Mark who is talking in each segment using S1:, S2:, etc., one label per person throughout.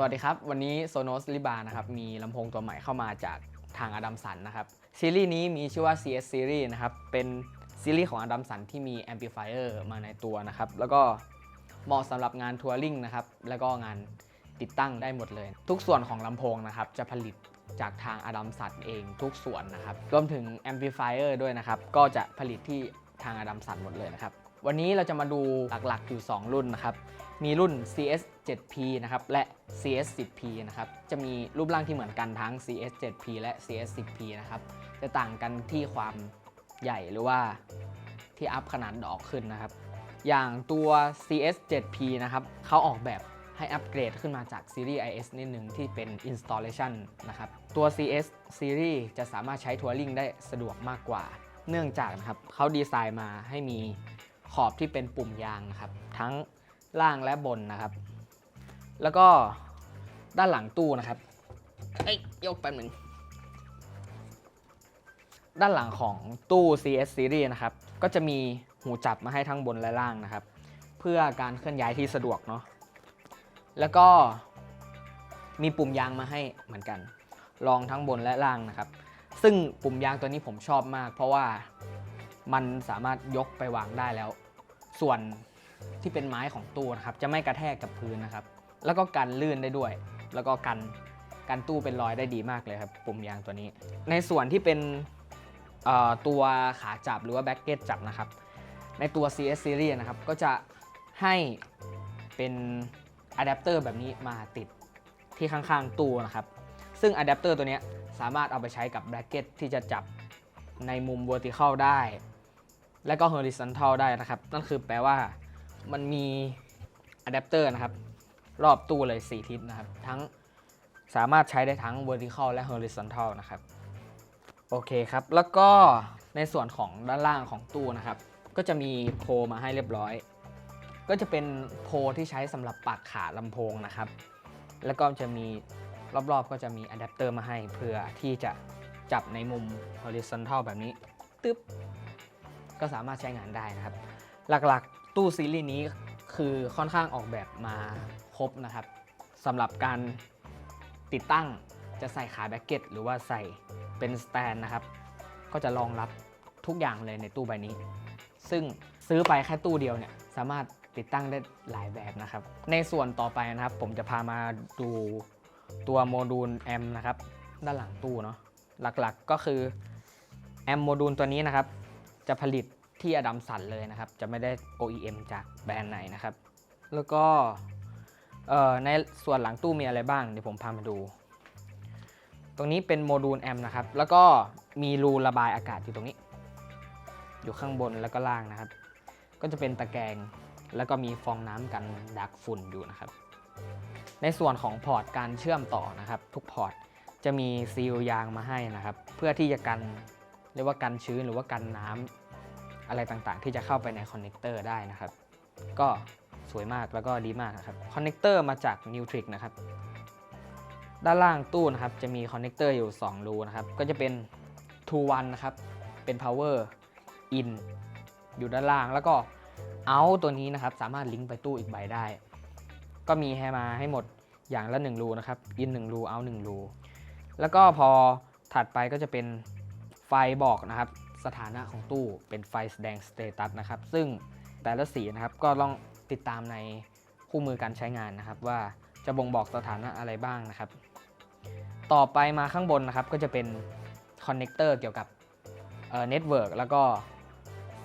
S1: สวัสดีครับ วันนี้ Sonos l i b a นะครับมีลำโพงตัวใหม่เข้ามาจากทางอดัมสันนะครับซีรีส์นี้มีชื่อว่า CS Series นะครับเป็นซีรีส์ของอดัมสันที่มี Amplifier มาในตัวนะครับแล้วก็เหมาะสำหรับงานทัวริงนะครับแล้วก็งานติดตั้งได้หมดเลย ทุกส่วนของลำโพงนะครับจะผลิตจากทางอดัมสันเองทุกส่วนนะครับรวมถึง Amplifier ด้วยนะครับก็จะผลิตที่ทางอดัมสันหมดเลยนะครับวันนี้เราจะมาดูหลักๆอยู่ 2 รุ่นนะครับ มีรุ่น CS 7P นะครับ และ CS 10P นะครับ จะมีรูปร่างที่เหมือนกันทั้ง CS 7P และ CS 10P นะครับ จะต่างกันที่ความใหญ่หรือว่าที่อัพขนาดดอกขึ้นนะครับ อย่างตัว CS 7P นะครับ เขาออกแบบให้อัปเกรดขึ้นมาจากซีรีส์ IS นิดหนึ่งที่เป็น installation นะครับ ตัว CS Series จะสามารถใช้ทัวริงได้สะดวกมากกว่า เนื่องจากนะครับเขาดีไซน์มาให้มีขอบที่เป็นปุ่มยางนะครับ ทั้ง ล่างและบนนะครับ แล้วก็ด้านหลังตู้นะครับเอ้ยยกแป๊บหนึ่งด้านหลังของตู้ CS Series นะครับ ก็จะมีหูจับมาให้ทั้งบนและล่างนะครับ เพื่อการเคลื่อนย้ายที่สะดวกเนาะ แล้วก็มีปุ่มยางมาให้เหมือนกัน รองทั้งบนและล่างนะครับ ซึ่งปุ่มยางตัวนี้ผมชอบมาก เพราะว่ามันสามารถยกไปวางได้แล้ว ส่วน ที่เป็นไม้ของตู้นะครับจะไม่กระแทกกับพื้นนะครับ แล้วก็กันลื่นได้ด้วย แล้วก็กันกันตู้เป็นรอยได้ดีมากเลยครับปุ่มยางตัวนี้ ในส่วนที่เป็นตัวขาจับหรือว่าแบ็กเก็ตจับนะครับ ในตัว CS Series นะครับก็จะให้เป็นอะแดปเตอร์แบบนี้มาติดที่ข้างๆตู้นะครับ ซึ่งอะแดปเตอร์ตัวนี้สามารถเอาไปใช้กับแบ็กเก็ตที่จะจับในมุม vertical ได้ และก็ horizontal ได้นะครับ นั่นคือแปลว่า มันมีอะแดปเตอร์นะครับ รอบตู้เลย 4 ทิศนะครับ ทั้งสามารถใช้ได้ทั้ง vertical และ horizontal นะครับ โอเคครับ แล้วก็ในส่วนของด้านล่างของตู้นะครับ ก็จะมีโพลมาให้เรียบร้อย ก็จะเป็นโพลที่ใช้สำหรับปักขาลำโพงนะครับ แล้วก็จะมีรอบๆ ก็จะมีอะแดปเตอร์มาให้เพื่อที่จะจับในมุม horizontal แบบนี้ตึ๊บก็สามารถใช้งานได้นะครับ หลักๆ ตู้ซีรีส์นี้คือค่อนข้างออกแบบมาครบนะครับสำหรับการติดตั้งจะใส่ขาแบ็กเก็ตหรือว่าใส่เป็นสแตนนะครับ ก็จะรองรับทุกอย่างเลยในตู้ใบนี้ ซึ่งซื้อไปแค่ตู้เดียวเนี่ยสามารถติดตั้งได้หลายแบบนะครับ ในส่วนต่อไปนะครับ ผมจะพามาดูตัวโมดูลแอมนะครับ ด้านหลังตู้เนาะหลักๆก็คือแอมโมดูลตัวนี้นะครับ จะผลิต ที่อดัมสันเลยนะครับ จะไม่ได้ OEM จากแบรนด์ไหนนะครับ แล้วก็ในส่วนหลังตู้มีอะไรบ้าง เดี๋ยวผมพามาดู ตรงนี้เป็นโมดูลแอมนะครับ แล้วก็มีรูระบายอากาศอยู่ตรงนี้ อยู่ข้างบนแล้วก็ล่างนะครับ ก็จะเป็นตะแกรงแล้วก็มีฟองน้ำกันดักฝุ่นอยู่นะครับ ในส่วนของพอร์ตการเชื่อมต่อนะครับ ทุกพอร์ตจะมีซีลยางมาให้นะครับ เพื่อที่จะกันเรียกว่ากันชื้นหรือว่ากันน้ำ อะไรต่างๆ ที่จะเข้าไปในคอนเนคเตอร์ได้นะครับ ก็สวยมากแล้วก็ดีมากนะครับคอนเนคเตอร์มาจาก n e w t r i c นะครับ ด้านล่างตู้นะครับจะมีคอนเนคเตอร์อยู่ 2 รูนะครับ ก็จะเป็น to one นะครับ เป็น power in อยู่ด้านล่างแล้วก็ out ตัวนี้นะครับ สามารถลิงก์ไปตู้อีกใบได้ ก็มีให้มาให้หมดอย่างละ 1 รูนะครับ in 1 รู out 1 รู แล้วก็พอถัดไปก็จะเป็นไฟบอกนะครับ สถานะของตู้เป็นไฟแสดงสเตตัสนะครับ ซึ่งแต่ละสีนะครับก็ต้องติดตามในคู่มือการใช้งานนะครับ ว่าจะบ่งบอกสถานะอะไรบ้างนะครับ ต่อไปมาข้างบนนะครับก็จะเป็นคอนเนคเตอร์เกี่ยวกับเน็ตเวิร์กแล้วก็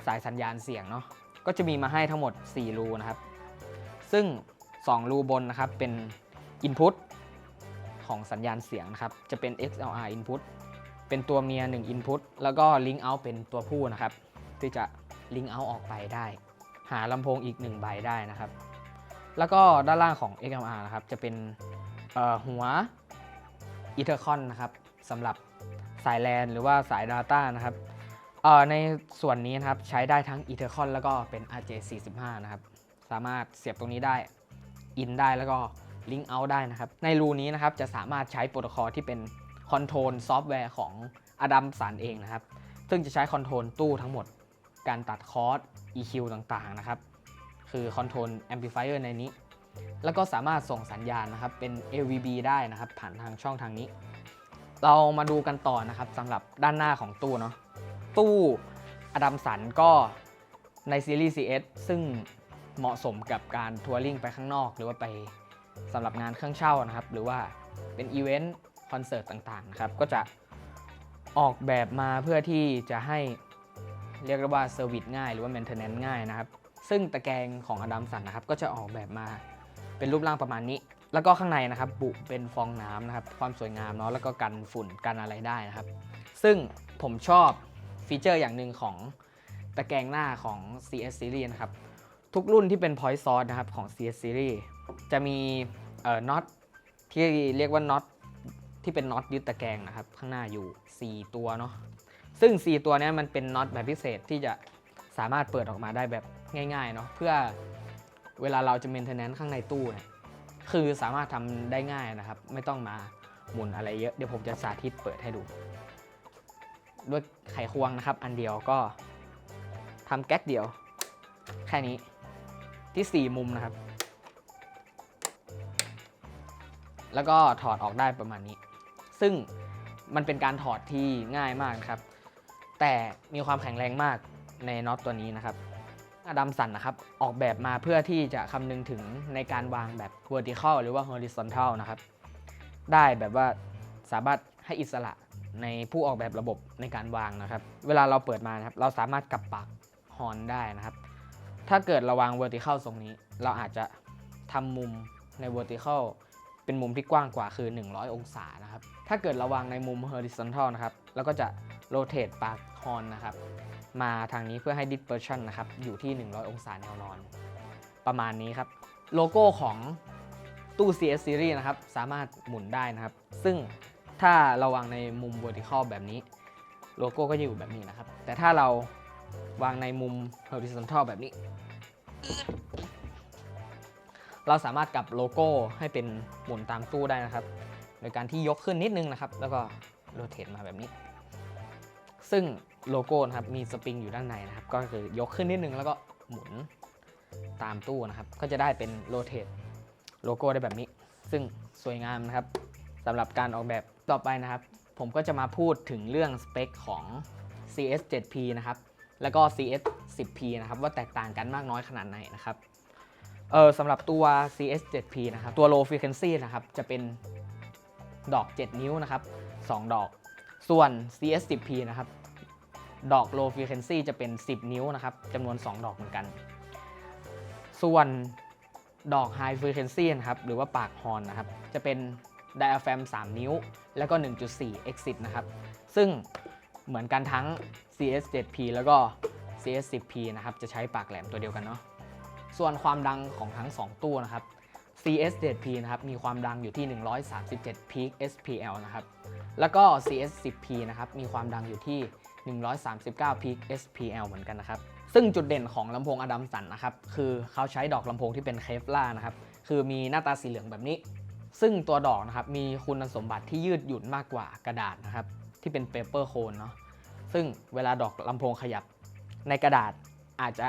S1: สายสัญญาณเสียงเนาะก็จะมีมาให้ทั้งหมด 4 รูนะครับ ซึ่ง 2 รูบนนะครับเป็น Input ของสัญญาณเสียงนะครับ จะเป็น XLR Input เป็นตัวเมีย 1 Input แล้วก็ Link Out เป็นตัวผู้นะครับ ที่จะ Link Out ออกไปได้ หาลำโพงอีก 1 ใบได้นะครับ แล้วก็ด้านล่างของ XLR นะครับจะเป็นหัว e t h e r c o n นะครับสำหรับสาย LAN หรือว่าสาย Data นะครับในส่วนนี้นะครับใช้ได้ทั้ง e t h e r c o n แล้วก็เป็น RJ45 นะครับ สามารถเสียบตรงนี้ได้อินได้แล้วก็ Link Out ได้นะครับ ในรูนี้นะครับจะสามารถใช้โปรโตคอลที่เป็น คอนโทรลซอฟต์แวร์ของ Adam สันเองนะครับ ซึ่งจะใช้คอนโทรลตู้ทั้งหมด การตัดคอร์ส EQ ต่างๆนะครับ คือคอนโทรลแอมพลิฟายเออร์ในนี้ แล้วก็สามารถส่งสัญญาณนะครับเป็น AVB ได้นะครับ ผ่านทางช่องทางนี้ เรามาดูกันต่อนะครับสำหรับด้านหน้าของตู้เนาะ ตู้อดัมสันก็ในซีรีส์ CS ซึ่งเหมาะสมกับการทัวริงไปข้างนอก หรือว่าไปสำหรับงานเครื่องเช่านะครับ หรือว่าเป็นอีเวนต์ อนเสิร์ตต่างๆนะครับก็จะออกแบบมาเพื่อที่จะให้เรียกว่าเซอร์วิสง่ายหรือว่าเมนเทนแนนซ์ง่ายนะครับ ซึ่งตะแกรงของอดัมสันนะครับก็จะออกแบบมาเป็นรูปร่างประมาณนี้ แล้วก็ข้างในนะครับบุเป็นฟองน้ำนะครับ ความสวยงามเนาะแล้วก็กันฝุ่นกันอะไรได้นะครับ ซึ่งผมชอบฟีเจอร์อย่างหนึ่งของตะแกรงหน้าของ CS Series นะครับ ทุกรุ่นที่เป็น point source นะครับของ CS Series จะมีเอ่อน็อตที่เรียกว่าน็อต ที่เป็นน็อตยึดตะแกรงนะครับ ข้างหน้าอยู่ 4 ตัวเนาะซึ่ง 4 ตัวนี้มันเป็นน็อตแบบพิเศษที่จะสามารถเปิดออกมาได้แบบง่ายๆเนาะเพื่อเวลาเราจะ maintenance ข้างในตู้เนี่ยคือสามารถทำได้ง่ายนะครับ ไม่ต้องมาหมุนอะไรเยอะ เดี๋ยวผมจะสาธิตเปิดให้ดู ด้วยไขควงนะครับ อันเดียวก็ทำแก๊กเดียว แค่นี้ที่ 4 มุมนะครับ แล้วก็ถอดออกได้ประมาณนี้ ซึ่งมันเป็นการถอดที่ง่ายมากนะครับ แต่มีความแข็งแรงมากในน็อตตัวนี้นะครับอดัมสันนะครับออกแบบมาเพื่อที่จะคำนึงถึงในการวางแบบ vertical หรือว่า horizontal นะครับ ได้แบบว่าสามารถให้อิสระในผู้ออกแบบระบบในการวางนะครับ เวลาเราเปิดมานะครับ เราสามารถกลับปากฮอนได้นะครับ ถ้าเกิดเราวาง vertical ตรงนี้ เราอาจจะทำมุมใน vertical เป็นมุมที่กว้างกว่าคือ 100 องศานะครับ ถ้าเกิดเราวางในมุม horizontal นะครับเราก็จะ rotate ปากฮอนนะครับมาทางนี้เพื่อให้ dispersion นะครับอยู่ที่ 100 องศาแนวนอน ประมาณนี้ครับ โลโก้ของตู้ CS Series นะครับสามารถหมุนได้นะครับ ซึ่งถ้าเราวางในมุม vertical แบบนี้ โลโก้ก็จะอยู่แบบนี้นะครับ แต่ถ้าเราวางในมุม horizontal แบบนี้ เราสามารถกลับโลโก้ให้เป็นหมุนตามตู้ได้นะครับ โดยการที่ยกขึ้นนิดนึงนะครับ แล้วก็โรเตทมาแบบนี้ ซึ่งโลโก้นะครับมีสปริงอยู่ด้านในนะครับ ก็คือยกขึ้นนิดนึงแล้วก็หมุนตามตู้นะครับ ก็จะได้เป็นโรเตทโลโก้ได้แบบนี้ ซึ่งสวยงามนะครับสำหรับการออกแบบต่อไปนะครับ ผมก็จะมาพูดถึงเรื่องสเปคของ CS 7P นะครับ แล้วก็ CS 10P นะครับ ว่าแตกต่างกันมากน้อยขนาดไหนนะครับ เออสำหรับตัว CS 7P นะครับ ตัว low frequency นะครับ จะเป็น ดอก 7 นิ้วนะครับ 2 ดอก ส่วน CS 10P นะครับ ดอก low frequency จะเป็น 10 นิ้วนะครับจำนวน 2 ดอกเหมือนกัน ส่วนดอก high frequency นะครับ หรือว่าปากฮอนนะครับ จะเป็น diaphragm 3 นิ้ว แล้วก็ 1.4 exit นะครับ ซึ่งเหมือนกันทั้ง CS 7P แล้วก็ CS 10P นะครับ จะใช้ปากแหลมตัวเดียวกันเนาะ ส่วนความดังของทั้ง 2 ตู้นะครับ CS 7P นะครับ มีความดังอยู่ที่ 137 peak SPL นะครับ แล้วก็ CS 10P นะครับ มีความดังอยู่ที่ 139 peak SPL เหมือนกันนะครับ ซึ่งจุดเด่นของลำโพงอดัมสันนะครับ คือเขาใช้ดอกลำโพงที่เป็นเคฟล่านะครับ คือมีหน้าตาสีเหลืองแบบนี้ ซึ่งตัวดอกนะครับ มีคุณสมบัติที่ยืดหยุ่นมากกว่ากระดาษนะครับ ที่เป็นเปเปอร์โคนเนาะ ซึ่งเวลาดอกลำโพงขยับในกระดาษอาจจะ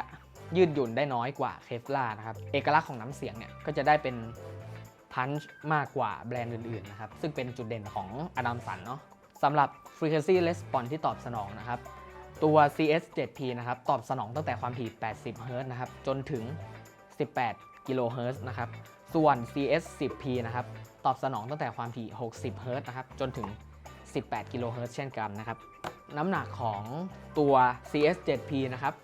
S1: ยืดหยุ่นได้น้อยกว่าเคฟลานะครับ เอกลักษณ์ของน้ำเสียงเนี่ยก็จะได้เป็นพันช์มากกว่าแบรนด์อื่นๆนะครับ ซึ่งเป็นจุดเด่นของอดัมสันเนาะสำหรับ frequency response ที่ตอบสนองนะครับ ตัว CS 7P นะครับ ตอบสนองตั้งแต่ความถี่ 80 Hz นะครับ จนถึง 18กิโลเฮิรต์นะครับ ส่วน CS 10P นะครับ ตอบสนองตั้งแต่ความถี่ 60 Hz นะครับ จนถึง 18กิโลเฮิรต์เช่นกันนะครับ น้ำหนักของตัว CS 7P นะครับ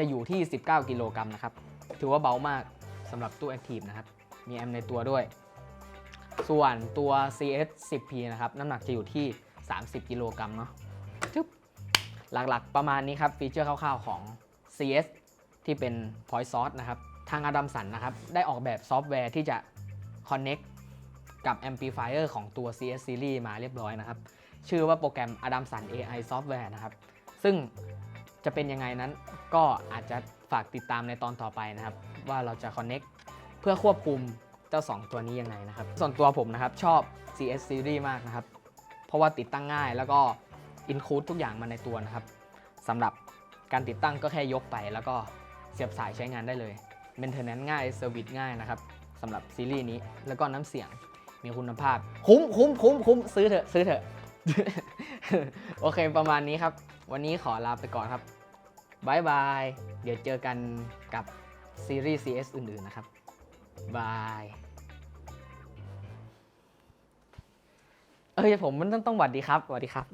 S1: จะอยู่ที่ 19 กิโลกรัมนะครับ ถือว่าเบามากสำหรับตู้ Active นะครับ มีแอมป์ในตัวด้วย ส่วนตัว CS 10P นะครับ น้ำหนักจะอยู่ที่ 30 กิโลกรัมเนาะจึ๊บหลักๆประมาณนี้ครับ ฟีเจอร์คร่าวๆของ CS ที่เป็น Point Source นะครับ ทางอดัมสันนะครับ ได้ออกแบบซอฟต์แวร์ที่จะ Connect กับ Amplifier ของตัว CS Series มาเรียบร้อยนะครับ ชื่อว่าโปรแกรม Adam Sun AI Software นะครับ ซึ่ง จะเป็นยังไงนั้น ก็อาจจะฝากติดตามในตอนต่อไปนะครับ ว่าเราจะ Connect เพื่อควบคุมเจ้า 2 ตัวนี้ยังไงนะครับ ส่วนตัวผมนะครับชอบ CS Series มากนะครับ เพราะว่าติดตั้งง่ายแล้วก็อินคูดทุกอย่างมาในตัวนะครับสำหรับการติดตั้งก็แค่ยกไป แล้วก็เสียบสายใช้งานได้เลยเมนเทนแนนง่ายเซอร์วิสง่ายนะครับสำหรับซีรีส์นี้แล้วก็น้ำเสียงมีคุณภาพ คุ้มคุ้มคุ้มคุ้มซื้อเถอะซื้อเถอะ โอเคประมาณนี้ครับ วันนี้ขอลาไปก่อนครับบายบาย เดี๋ยวเจอกันกับซีรีส์ CS อื่น ๆ นะครับบายเอ้ยผมมันต้องต้องหวัดดีครับสวัสดีครับ